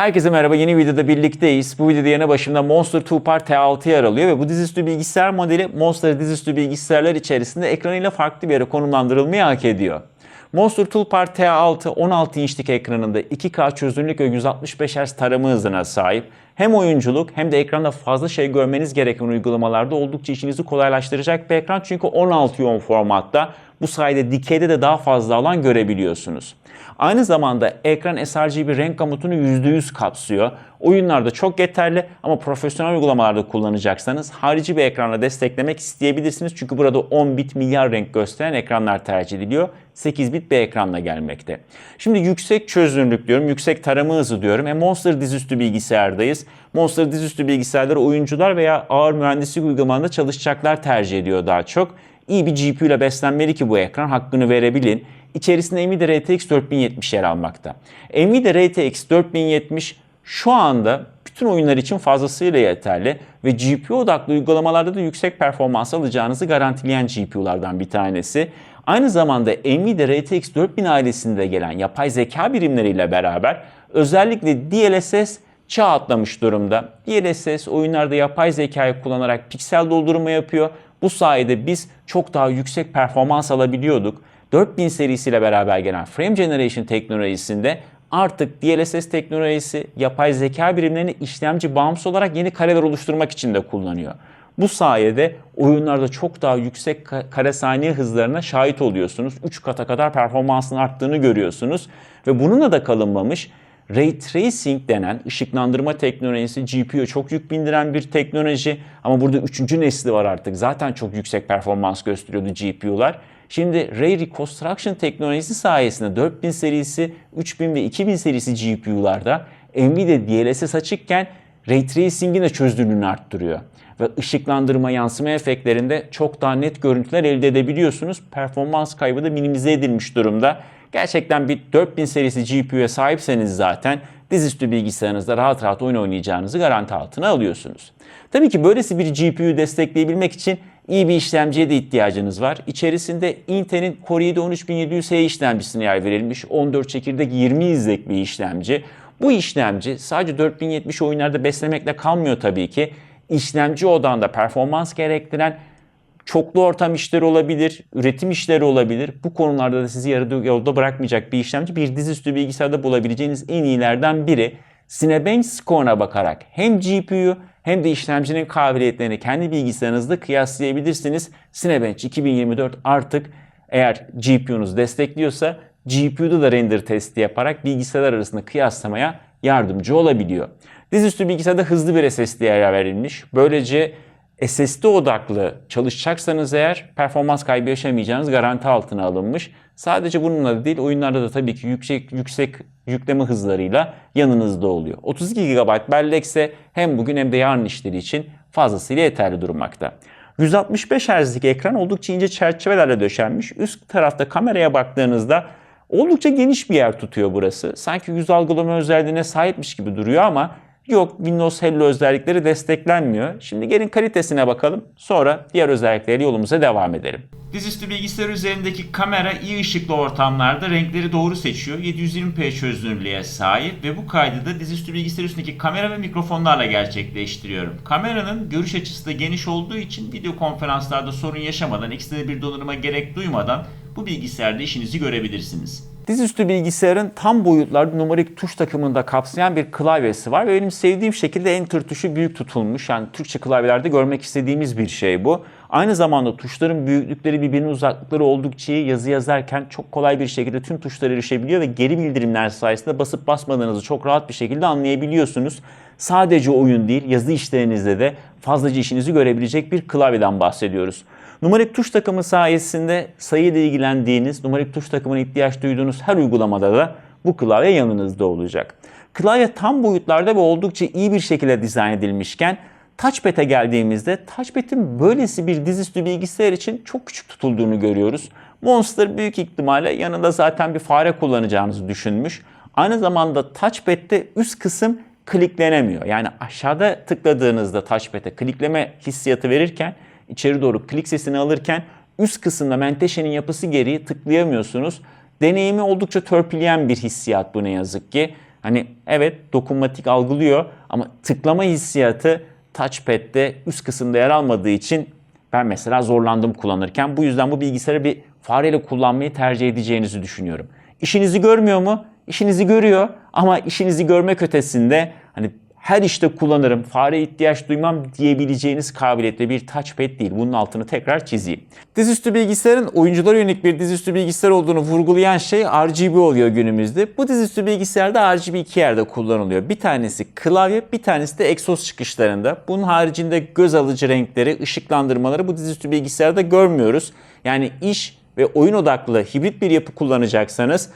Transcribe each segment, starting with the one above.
Herkese merhaba. Yeni videoda birlikteyiz. Bu videoda yanı başımda Monster 2 Part T6 yer alıyor ve bu dizüstü bilgisayar modeli Monster dizüstü bilgisayarlar içerisinde ekranıyla farklı bir yere konumlandırılmayı hak ediyor. Monster Toolpart T6 16 inçlik ekranında 2K çözünürlük ve 165 Hz tarama hızına sahip. Hem oyunculuk hem de ekranda fazla şey görmeniz gereken uygulamalarda oldukça işinizi kolaylaştıracak bir ekran. Çünkü 16 yoğun formatta bu sayede dikeyde de daha fazla alan görebiliyorsunuz. Aynı zamanda ekran sRGB renk gamutunu %100 kapsıyor. Oyunlarda çok yeterli ama profesyonel uygulamalarda kullanacaksanız harici bir ekranla desteklemek isteyebilirsiniz. Çünkü burada 10 bit milyar renk gösteren ekranlar tercih ediliyor. 8 bit bir ekranla gelmekte. Şimdi yüksek çözünürlük diyorum, yüksek tarama hızı diyorum. E Monster dizüstü bilgisayardayız. Monster dizüstü bilgisayarları oyuncular veya ağır mühendislik uygulamalarında çalışacaklar tercih ediyor daha çok. İyi bir GPU ile beslenmeli ki bu ekran hakkını verebilin. İçerisinde Nvidia RTX 4070 yer almakta. Nvidia RTX 4070 şu anda bütün oyunlar için fazlasıyla yeterli ve GPU odaklı uygulamalarda da yüksek performans alacağınızı garantileyen GPU'lardan bir tanesi. Aynı zamanda Nvidia RTX 4000 ailesinde gelen yapay zeka birimleriyle beraber özellikle DLSS çağ atlamış durumda. DLSS oyunlarda yapay zekayı kullanarak piksel doldurma yapıyor. Bu sayede biz çok daha yüksek performans alabiliyorduk. 4000 serisiyle beraber gelen Frame Generation teknolojisinde artık DLSS teknolojisi yapay zeka birimlerini işlemci bağımsız olarak yeni kareler oluşturmak için de kullanıyor. Bu sayede oyunlarda çok daha yüksek kare saniye hızlarına şahit oluyorsunuz. 3 kata kadar performansın arttığını görüyorsunuz. Ve bununla da kalınmamış Ray Tracing denen ışıklandırma teknolojisi GPU'ya çok yük bindiren bir teknoloji. Ama burada üçüncü nesli var artık. Zaten çok yüksek performans gösteriyordu GPU'lar. Şimdi Ray Reconstruction teknolojisi sayesinde 4000 serisi, 3000 ve 2000 serisi GPU'larda Nvidia DLSS açıkken Ray Tracing'in de çözünürlüğünü arttırıyor. Ve ışıklandırma yansıma efektlerinde çok daha net görüntüler elde edebiliyorsunuz. Performans kaybı da minimize edilmiş durumda. Gerçekten bir 4000 serisi GPU'ya sahipseniz zaten dizüstü bilgisayarınızda rahat rahat oyun oynayacağınızı garanti altına alıyorsunuz. Tabii ki böylesi bir GPU'yu destekleyebilmek için iyi bir işlemciye de ihtiyacınız var. İçerisinde Intel'in Core i7 13700H işlemcisine yer verilmiş 14 çekirdek 20 izlek bir işlemci. Bu işlemci sadece 4070 oyunlarda beslemekle kalmıyor tabii ki. İşlemci odağında performans gerektiren çoklu ortam işleri olabilir, üretim işleri olabilir. Bu konularda da sizi yarı yolda bırakmayacak bir işlemci bir dizüstü bilgisayarda bulabileceğiniz en iyilerden biri. Cinebench skoruna bakarak hem GPU'yu hem de işlemcinin kabiliyetlerini kendi bilgisayarınızda kıyaslayabilirsiniz. Cinebench 2024 artık eğer GPU'nuz destekliyorsa GPU'da da render testi yaparak bilgisayarlar arasında kıyaslamaya yardımcı olabiliyor. Dizüstü bilgisayarda hızlı bir SSD'ye yer verilmiş. Böylece SSD odaklı çalışacaksanız eğer performans kaybı yaşamayacağınız garanti altına alınmış. Sadece bununla da değil oyunlarda da tabii ki yüksek yüksek yükleme hızlarıyla yanınızda oluyor. 32 GB bellekse hem bugün hem de yarın işleri için fazlasıyla yeterli durmakta. 165 Hz'lik ekran oldukça ince çerçevelerle döşenmiş. Üst tarafta kameraya baktığınızda oldukça geniş bir yer tutuyor burası. Sanki yüz algılama özelliğine sahipmiş gibi duruyor ama Yok Windows Hello özellikleri desteklenmiyor. Şimdi gelin kalitesine bakalım. Sonra diğer özellikleriyle yolumuza devam edelim. Dizüstü bilgisayar üzerindeki kamera iyi ışıklı ortamlarda renkleri doğru seçiyor. 720p çözünürlüğe sahip ve bu kaydı da dizüstü bilgisayar üstündeki kamera ve mikrofonlarla gerçekleştiriyorum. Kameranın görüş açısı da geniş olduğu için video konferanslarda sorun yaşamadan, ekstra bir donanıma gerek duymadan bu bilgisayarda işinizi görebilirsiniz. Dizüstü bilgisayarın tam boyutlarda numarik tuş takımında kapsayan bir klavyesi var ve benim sevdiğim şekilde enter tuşu büyük tutulmuş. Yani Türkçe klavyelerde görmek istediğimiz bir şey bu. Aynı zamanda tuşların büyüklükleri birbirine uzaklıkları oldukça iyi. Yazı yazarken çok kolay bir şekilde tüm tuşlara erişebiliyor ve geri bildirimler sayesinde basıp basmadığınızı çok rahat bir şekilde anlayabiliyorsunuz. Sadece oyun değil, yazı işlerinizde de fazlaca işinizi görebilecek bir klavyeden bahsediyoruz. Numarik tuş takımı sayesinde sayıyla ilgilendiğiniz, numarik tuş takımına ihtiyaç duyduğunuz her uygulamada da bu klavye yanınızda olacak. Klavye tam boyutlarda ve oldukça iyi bir şekilde dizayn edilmişken Touchpad'e geldiğimizde Touchpad'in böylesi bir dizüstü bilgisayar için çok küçük tutulduğunu görüyoruz. Monster büyük ihtimalle yanında zaten bir fare kullanacağınızı düşünmüş. Aynı zamanda Touchpad'de üst kısım kliklenemiyor. Yani aşağıda tıkladığınızda Touchpad'e klikleme hissiyatı verirken içeri doğru klik sesini alırken üst kısımda menteşenin yapısı gereği tıklayamıyorsunuz. Deneyimi oldukça törpüleyen bir hissiyat bu ne yazık ki. Hani evet dokunmatik algılıyor ama tıklama hissiyatı touchpad'de üst kısımda yer almadığı için ben mesela zorlandım kullanırken. Bu yüzden bu bilgisayarı bir fareyle kullanmayı tercih edeceğinizi düşünüyorum. İşinizi görmüyor mu? İşinizi görüyor ama işinizi görmek ötesinde hani her işte kullanırım, fare ihtiyaç duymam diyebileceğiniz kabiliyette bir touchpad değil. Bunun altını tekrar çizeyim. Dizüstü bilgisayarın oyunculara yönelik bir dizüstü bilgisayar olduğunu vurgulayan şey RGB oluyor günümüzde. Bu dizüstü bilgisayarda RGB iki yerde kullanılıyor. Bir tanesi klavye, bir tanesi de egzoz çıkışlarında. Bunun haricinde göz alıcı renkleri, ışıklandırmaları bu dizüstü bilgisayarda görmüyoruz. Yani iş ve oyun odaklı hibrit bir yapı kullanacaksanız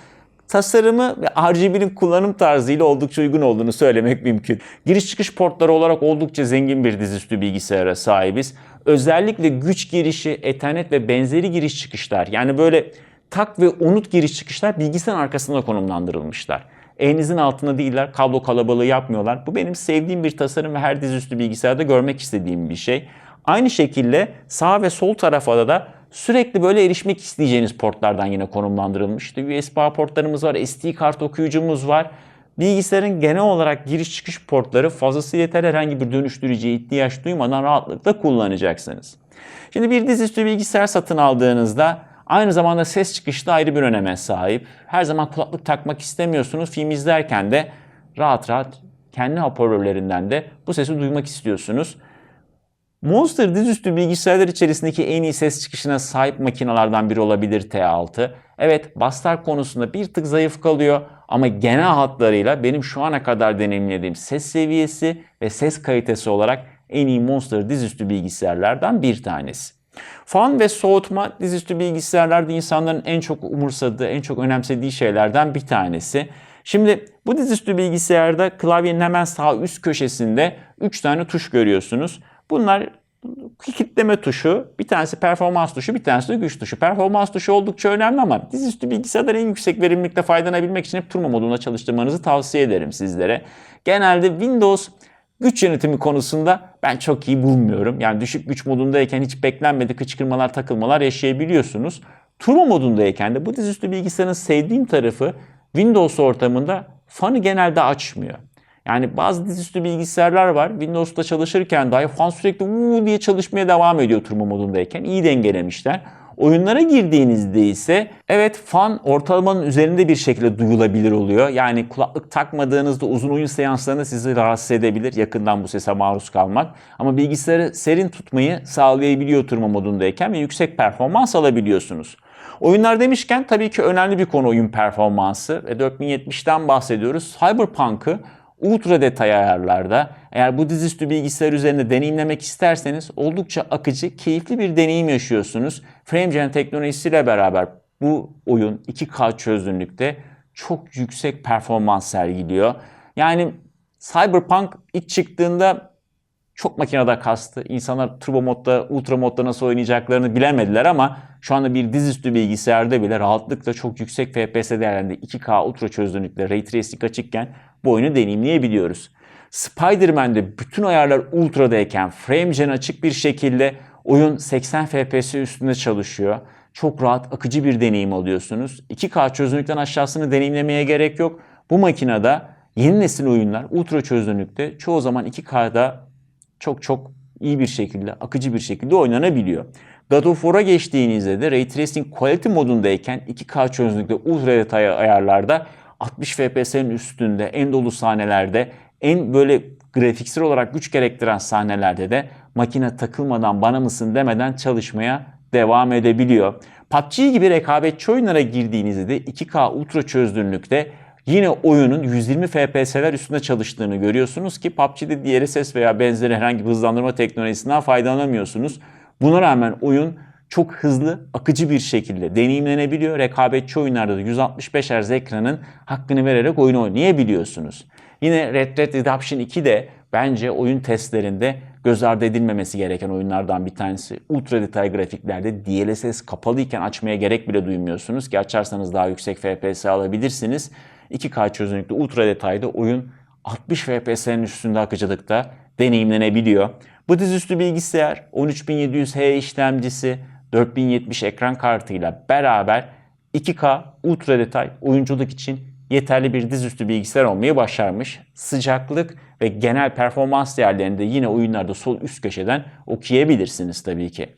tasarımı ve RGB'nin kullanım tarzıyla oldukça uygun olduğunu söylemek mümkün. Giriş çıkış portları olarak oldukça zengin bir dizüstü bilgisayara sahibiz. Özellikle güç girişi, ethernet ve benzeri giriş çıkışlar yani böyle tak ve unut giriş çıkışlar bilgisayarın arkasında konumlandırılmışlar. Elinizin altında değiller, kablo kalabalığı yapmıyorlar. Bu benim sevdiğim bir tasarım ve her dizüstü bilgisayarda görmek istediğim bir şey. Aynı şekilde sağ ve sol tarafa da sürekli böyle erişmek isteyeceğiniz portlardan yine konumlandırılmış. İşte USB portlarımız var, SD kart okuyucumuz var. Bilgisayarın genel olarak giriş çıkış portları fazlasıyla yeterli herhangi bir dönüştürücüye ihtiyaç duymadan rahatlıkla kullanacaksınız. Şimdi bir dizüstü bilgisayar satın aldığınızda aynı zamanda ses çıkışı da ayrı bir öneme sahip. Her zaman kulaklık takmak istemiyorsunuz. Film izlerken de rahat rahat kendi hoparlörlerinden de bu sesi duymak istiyorsunuz. Monster dizüstü bilgisayarlar içerisindeki en iyi ses çıkışına sahip makinalardan biri olabilir T6. Evet bastar konusunda bir tık zayıf kalıyor ama genel hatlarıyla benim şu ana kadar deneyimlediğim ses seviyesi ve ses kalitesi olarak en iyi Monster dizüstü bilgisayarlardan bir tanesi. Fan ve soğutma dizüstü bilgisayarlarda insanların en çok umursadığı, en çok önemsediği şeylerden bir tanesi. Şimdi bu dizüstü bilgisayarda klavyenin hemen sağ üst köşesinde 3 tane tuş görüyorsunuz. Bunlar kilitleme tuşu, bir tanesi performans tuşu, bir tanesi de güç tuşu. Performans tuşu oldukça önemli ama dizüstü bilgisayardan en yüksek verimlilikte faydalanabilmek için hep turbo modunda çalıştırmanızı tavsiye ederim sizlere. Genelde Windows güç yönetimi konusunda ben çok iyi bulmuyorum. Yani düşük güç modundayken hiç beklenmedik hıçkırmalar, takılmalar yaşayabiliyorsunuz. Turbo modundayken de bu dizüstü bilgisayarın sevdiğim tarafı Windows ortamında fanı genelde açmıyor. Yani bazı dizüstü bilgisayarlar var. Windows'ta çalışırken dahi fan sürekli uuu diye çalışmaya devam ediyor turbo modundayken. İyi dengelemişler. Oyunlara girdiğinizde ise evet fan ortalamanın üzerinde bir şekilde duyulabilir oluyor. Yani kulaklık takmadığınızda uzun oyun seanslarında sizi rahatsız edebilir yakından bu sese maruz kalmak. Ama bilgisayarı serin tutmayı sağlayabiliyor turbo modundayken ve yüksek performans alabiliyorsunuz. Oyunlar demişken tabii ki önemli bir konu oyun performansı ve 4070'ten bahsediyoruz. Cyberpunk'ı ultra detay ayarlarda eğer bu dizüstü bilgisayar üzerinde deneyimlemek isterseniz oldukça akıcı, keyifli bir deneyim yaşıyorsunuz. FrameGen teknolojisiyle beraber bu oyun 2K çözünürlükte çok yüksek performans sergiliyor. Yani Cyberpunk ilk çıktığında çok makinede kastı. İnsanlar turbo modda, ultra modda nasıl oynayacaklarını bilemediler ama şu anda bir dizüstü bilgisayarda bile rahatlıkla çok yüksek FPS değerlerinde 2K ultra çözünürlükte Ray Tracing açıkken bu oyunu deneyimleyebiliyoruz. Spider-Man'de bütün ayarlar ultradayken FrameGen açık bir şekilde oyun 80 FPS üstünde çalışıyor. Çok rahat akıcı bir deneyim alıyorsunuz. 2K çözünürlükten aşağısını deneyimlemeye gerek yok. Bu makinede yeni nesil oyunlar ultra çözünürlükte çoğu zaman 2K'da çok çok iyi bir şekilde, akıcı bir şekilde oynanabiliyor. God of War'a geçtiğinizde de Ray Tracing Quality modundayken 2K çözünürlükte ultra detay ayarlarda 60 FPS'nin üstünde en dolu sahnelerde en böyle grafiksel olarak güç gerektiren sahnelerde de makine takılmadan bana mısın demeden çalışmaya devam edebiliyor. PUBG gibi rekabetçi oyunlara girdiğinizde de 2K ultra çözünürlükte yine oyunun 120 FPS'ler üstünde çalıştığını görüyorsunuz ki PUBG'de DLSS veya benzeri herhangi bir hızlandırma teknolojisinden faydalanamıyorsunuz. Buna rağmen oyun çok hızlı, akıcı bir şekilde deneyimlenebiliyor. Rekabetçi oyunlarda da 165 Hz ekranın hakkını vererek oyunu oynayabiliyorsunuz. Yine Red Dead Redemption 2 de bence oyun testlerinde göz ardı edilmemesi gereken oyunlardan bir tanesi. Ultra detay grafiklerde DLSS kapalıyken açmaya gerek bile duymuyorsunuz ki açarsanız daha yüksek FPS alabilirsiniz. 2K çözünürlükte ultra detayda oyun 60 FPS'nin üstünde akıcılıkta deneyimlenebiliyor. Bu dizüstü bilgisayar 13700H işlemcisi 4070 ekran kartıyla beraber 2K ultra detay oyunculuk için yeterli bir dizüstü bilgisayar olmayı başarmış. Sıcaklık ve genel performans değerlerini de yine oyunlarda sol üst köşeden okuyabilirsiniz tabii ki.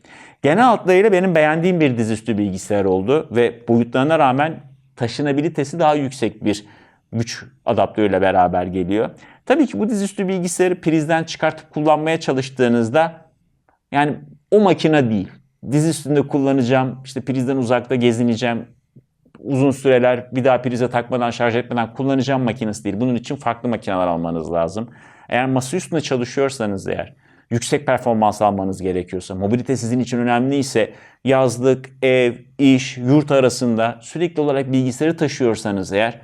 Genel hatlarıyla benim beğendiğim bir dizüstü bilgisayar oldu ve boyutlarına rağmen taşınabilitesi daha yüksek bir güç adaptörüyle beraber geliyor. Tabii ki bu dizüstü bilgisayarı prizden çıkartıp kullanmaya çalıştığınızda yani o makine değil. Diz üstünde kullanacağım, işte prizden uzakta gezineceğim, uzun süreler bir daha prize takmadan, şarj etmeden kullanacağım makinesi değil. Bunun için farklı makineler almanız lazım. Eğer masa üstünde çalışıyorsanız eğer, yüksek performans almanız gerekiyorsa, mobilite sizin için önemliyse, yazlık, ev, iş, yurt arasında sürekli olarak bilgisayarı taşıyorsanız eğer,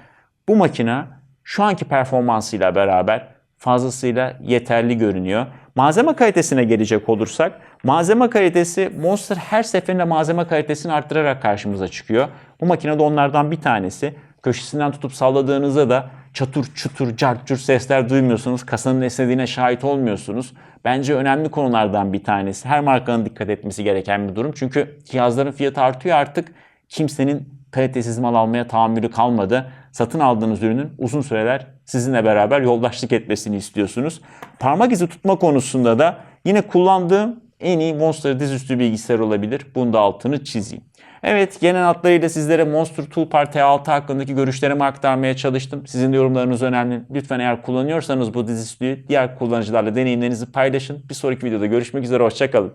bu makine şu anki performansıyla beraber fazlasıyla yeterli görünüyor. Malzeme kalitesine gelecek olursak, malzeme kalitesi Monster her seferinde malzeme kalitesini arttırarak karşımıza çıkıyor. Bu makine de onlardan bir tanesi. Köşesinden tutup salladığınızda da çatır çutur, cart curt sesler duymuyorsunuz. Kasanın esnediğine şahit olmuyorsunuz. Bence önemli konulardan bir tanesi. Her markanın dikkat etmesi gereken bir durum. Çünkü cihazların fiyatı artıyor artık. Kimsenin kalitesiz mal almaya tahammülü kalmadı. Satın aldığınız ürünün uzun süreler sizinle beraber yoldaşlık etmesini istiyorsunuz. Parmak izi tutma konusunda da yine kullandığım en iyi Monster dizüstü bilgisayar olabilir. Bunu da altını çizeyim. Evet genel hatlarıyla sizlere Monster Toolbar T6 hakkındaki görüşlerimi aktarmaya çalıştım. Sizin de yorumlarınız önemli. Lütfen eğer kullanıyorsanız bu dizüstüyü diğer kullanıcılarla deneyimlerinizi paylaşın. Bir sonraki videoda görüşmek üzere. Hoşçakalın.